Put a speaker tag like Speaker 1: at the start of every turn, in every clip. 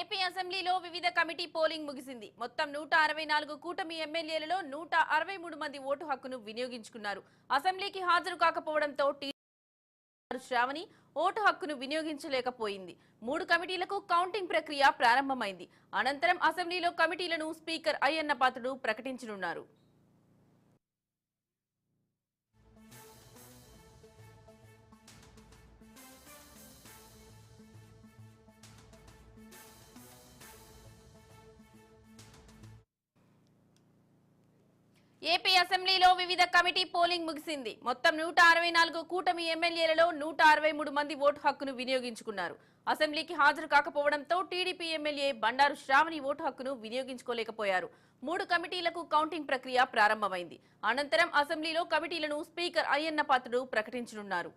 Speaker 1: AP అసెంబ్లీలో వివిధ committee polling ముగిసింది. మొత్తం నూట అరవై నాలుగు కూటమి ఎమ్మెల్యేలలో నూట అరవై మూడు మంది ఓటు హక్కును వినియోగించుకున్నారు. అసెంబ్లీకి హాజరు కాకపోవడంతో టీ శ్రావణి ఓటు హక్కును వినియోగించలేకపోయింది. మూడు కమిటీలకు కౌంటింగ్ ప్రక్రియ ప్రారంభమైంది. అనంతరం అసెంబ్లీలో కమిటీలను స్పీకర్ అయ్యన్న పాత్రుడు ప్రకటించనున్నారు. ఏపీ అసెంబ్లీలో వివిధ కమిటీ పోలింగ్ ముగిసింది. మొత్తం నూట అరవై నాలుగు కూటమి ఎమ్మెల్యేలలో నూట అరవై మూడు మంది ఓటు హక్కును వినియోగించుకున్నారు. అసెంబ్లీకి హాజరు కాకపోవడంతో TDP MLA Bandaru Sravani vote హక్కును వినియోగించుకోలేకపోయారు. మూడు కమిటీలకు కౌంటింగ్ ప్రక్రియ ప్రారంభమైంది. అనంతరం అసెంబ్లీలో కమిటీలను స్పీకర్ అయ్యన్న పాత్రుడు ప్రకటించనున్నారు.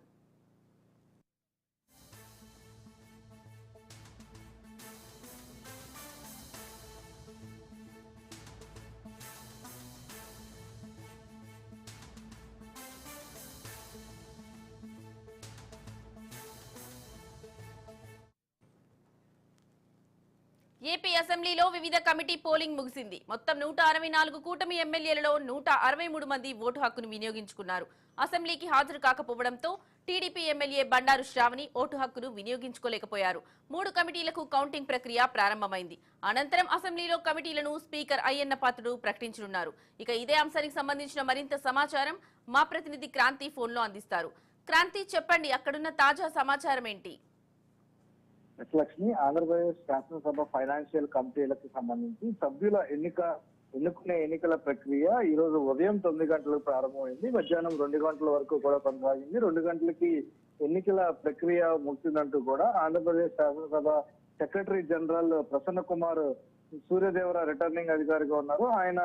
Speaker 1: ఏపీ అసెంబ్లీలో వివిధ కమిటీ పోలింగ్ ముగిసింది. మొత్తం నూట అరవై నాలుగు కూటమి ఎమ్మెల్యేలలో నూట అరవై మూడు మంది ఓటు హక్కును వినియోగించుకున్నారు. అసెంబ్లీకి హాజరు కాకపోవడంతో TDP MLA Bandaru Sravani vote హక్కును వినియోగించుకోలేకపోయారు. మూడు కమిటీలకు కౌంటింగ్ ప్రక్రియ ప్రారంభమైంది. అనంతరం అసెంబ్లీలో కమిటీలను స్పీకర్ అయ్యన్న పాత్రుడు ప్రకటించనున్నారు. ఇక ఇదే అంశానికి సంబంధించిన మరింత సమాచారం మా ప్రతినిధి క్రాంతి ఫోన్లో అందిస్తారు. క్రాంతి చెప్పండి అక్కడున్న తాజా సమాచారం ఏంటి?
Speaker 2: లక్ష్మి ఆంధ్రప్రదేశ్ శాసనసభ ఫైనాన్షియల్ కమిటీలకు సంబంధించి సభ్యుల ఎన్నిక ఎన్నుకునే ఎన్నికల ప్రక్రియ ఈ రోజు ఉదయం తొమ్మిది గంటలకు ప్రారంభమైంది. మధ్యాహ్నం రెండు గంటల వరకు కూడా కొనసాగింది. రెండు గంటలకి ఎన్నికల ప్రక్రియ ముగిసిందంటూ కూడా ఆంధ్రప్రదేశ్ శాసనసభ secretary general Prasanna Kumar Suryadevara returning అధికారిగా ఉన్నారు. ఆయన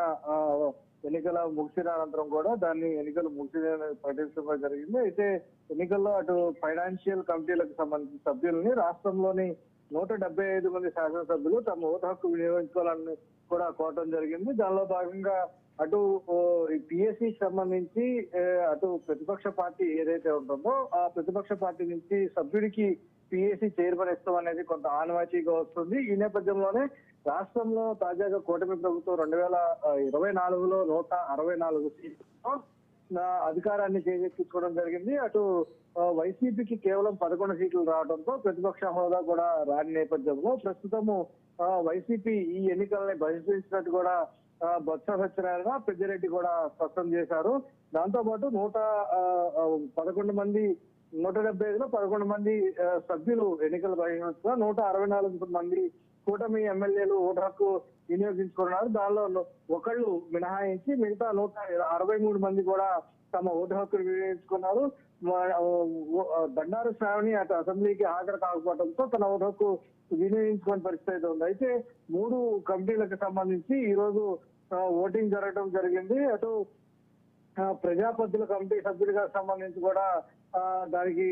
Speaker 2: ఎన్నికల ముగిసిన అనంతరం కూడా దాన్ని ఎన్నికలు ముగిసిన ప్రకటించడం జరిగింది. అయితే ఎన్నికల్లో అటు ఫైనాన్షియల్ కమిటీలకు సంబంధించిన సభ్యుల్ని రాష్ట్రంలోని నూట డెబ్బై ఐదు మంది శాసనసభ్యులు తమ ఓటు హక్కు వినియోగించుకోవాలని కూడా కోరటం జరిగింది. దానిలో భాగంగా అటు పిఎస్సి సంబంధించి అటు ప్రతిపక్ష పార్టీ ఏదైతే ఉంటుందో ఆ ప్రతిపక్ష పార్టీ నుంచి సభ్యుడికి పిఎస్సి చైర్మన్ ఇస్తాం అనేది కొంత ఆనవాచీగా వస్తుంది. ఈ నేపథ్యంలోనే రాష్ట్రంలో తాజాగా కూటమి ప్రభుత్వం రెండు వేల ఇరవై నాలుగులో నూట అరవై నాలుగు సీట్లతో అధికారాన్ని చేజెక్కించుకోవడం జరిగింది. అటు వైసీపీకి కేవలం పదకొండు సీట్లు రావడంతో ప్రతిపక్ష హోదా కూడా రాని నేపథ్యంలో ప్రస్తుతము వైసీపీ ఈ ఎన్నికల్ని బహిష్కరించినట్టు కూడా బొత్స సత్యనారాయణ పెద్దిరెడ్డి కూడా స్పష్టం చేశారు. దాంతో పాటు నూట పదకొండు మంది నూట డెబ్బై ఐదులో పదకొండు మంది సభ్యులు ఎన్నికలు బహిష్కరించగా నూట అరవై నాలుగు మంది కూటమి ఎమ్మెల్యేలు ఓటు హక్కు వినియోగించుకున్నారు. దానిలో ఒకళ్ళు మినహాయించి మిగతా నూట అరవై మూడు మంది కూడా తమ ఓటు హక్కును వినియోగించుకున్నారు. బండారు శ్రావణి అటు అసెంబ్లీకి హాజరు కాకపోవడంతో తన ఓటు హక్కు వినియోగించుకునే పరిస్థితి అయితే ఉంది. అయితే మూడు కమిటీలకు సంబంధించి ఈ రోజు ఓటింగ్ జరగడం జరిగింది. అటు ప్రజాపతుల కమిటీ సభ్యులుగా సంబంధించి కూడా దానికి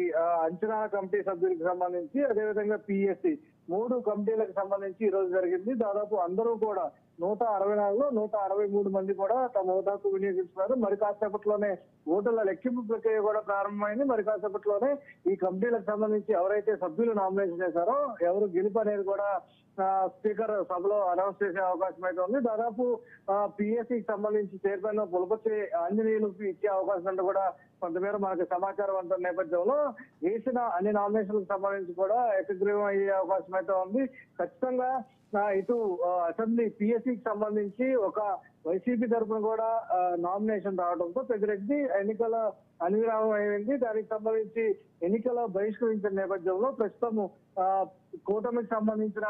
Speaker 2: అంచనా కమిటీ సభ్యులకు సంబంధించి అదేవిధంగా పిఎస్సి మూడు కమిటీలకు సంబంధించి ఈ రోజు జరిగింది. దాదాపు అందరూ కూడా నూట అరవై నాలుగులో నూట అరవై మూడు మంది కూడా తమ హోదాకు హక్కు వినియోగిస్తున్నారు మరి కాసేపట్లోనే ఓటర్ల లెక్కింపు ప్రక్రియ కూడా ప్రారంభమైంది. మరి కాసేపట్లోనే ఈ కమిటీలకు సంబంధించి ఎవరైతే సభ్యులు నామినేషన్ చేశారో ఎవరు గెలుపు అనేది కూడా స్పీకర్ సభలో అనౌన్స్ చేసే అవకాశం అయితే ఉంది. దాదాపు పిఎస్సికి సంబంధించి చైర్మన్ పులపతి ఆంజనేయులు ఇచ్చే అవకాశం అంటే కూడా కొంతమేర మనకు సమాచారం అంటున్న నేపథ్యంలో వేసిన అన్ని నామినేషన్లకు సంబంధించి కూడా ఏకగ్రీవం అయ్యే అవకాశం అయితే ఉంది. ఖచ్చితంగా ఇటు అసెంబ్లీ పిఎస్సి పిఎస్సికి సంబంధించి ఒక వైసీపీ తరఫున కూడా నామినేషన్ రావడంతో పెద్దిరెడ్డి ఎన్నికల అనివిరామం అయింది. దానికి సంబంధించి ఎన్నికల బహిష్కరించిన నేపథ్యంలో ప్రస్తుతం కూటమికి సంబంధించిన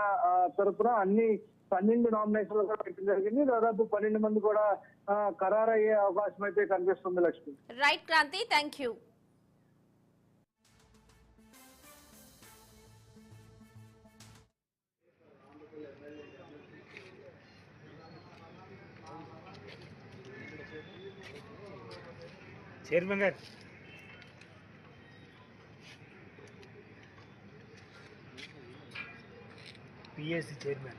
Speaker 2: తరఫున అన్ని పన్నెండు నామినేషన్లు కూడా పెట్టడం జరిగింది. దాదాపు పన్నెండు మంది కూడా ఖరారయ్యే అవకాశం అయితే కనిపిస్తుంది Lakshmi.
Speaker 1: Right Kranti thank you
Speaker 3: chairman గారు పిఎస్సి చైర్మన్